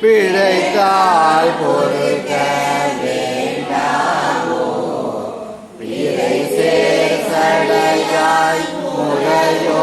பிழைத்தால் பொறுக்க வேண்டாமோ பிழை சேசடையாய் முறையோ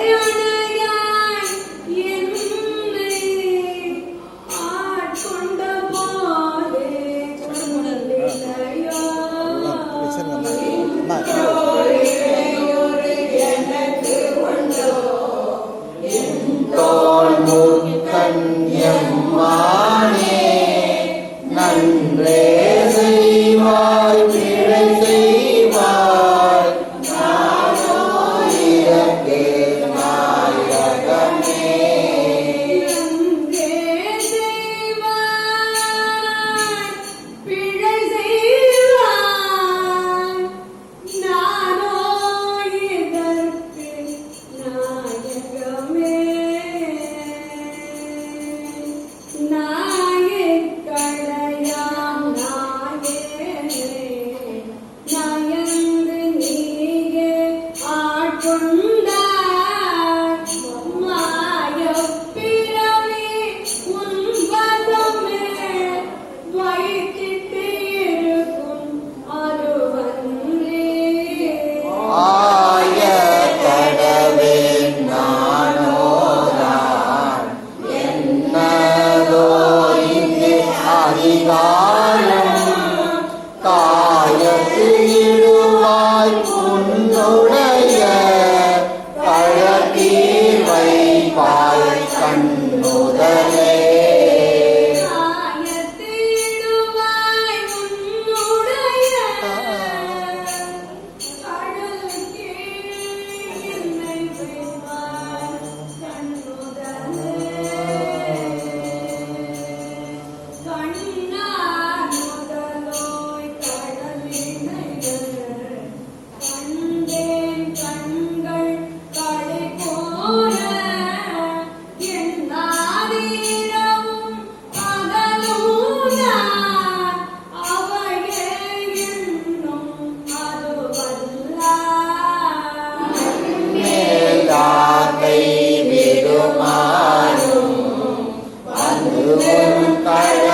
Lord, you are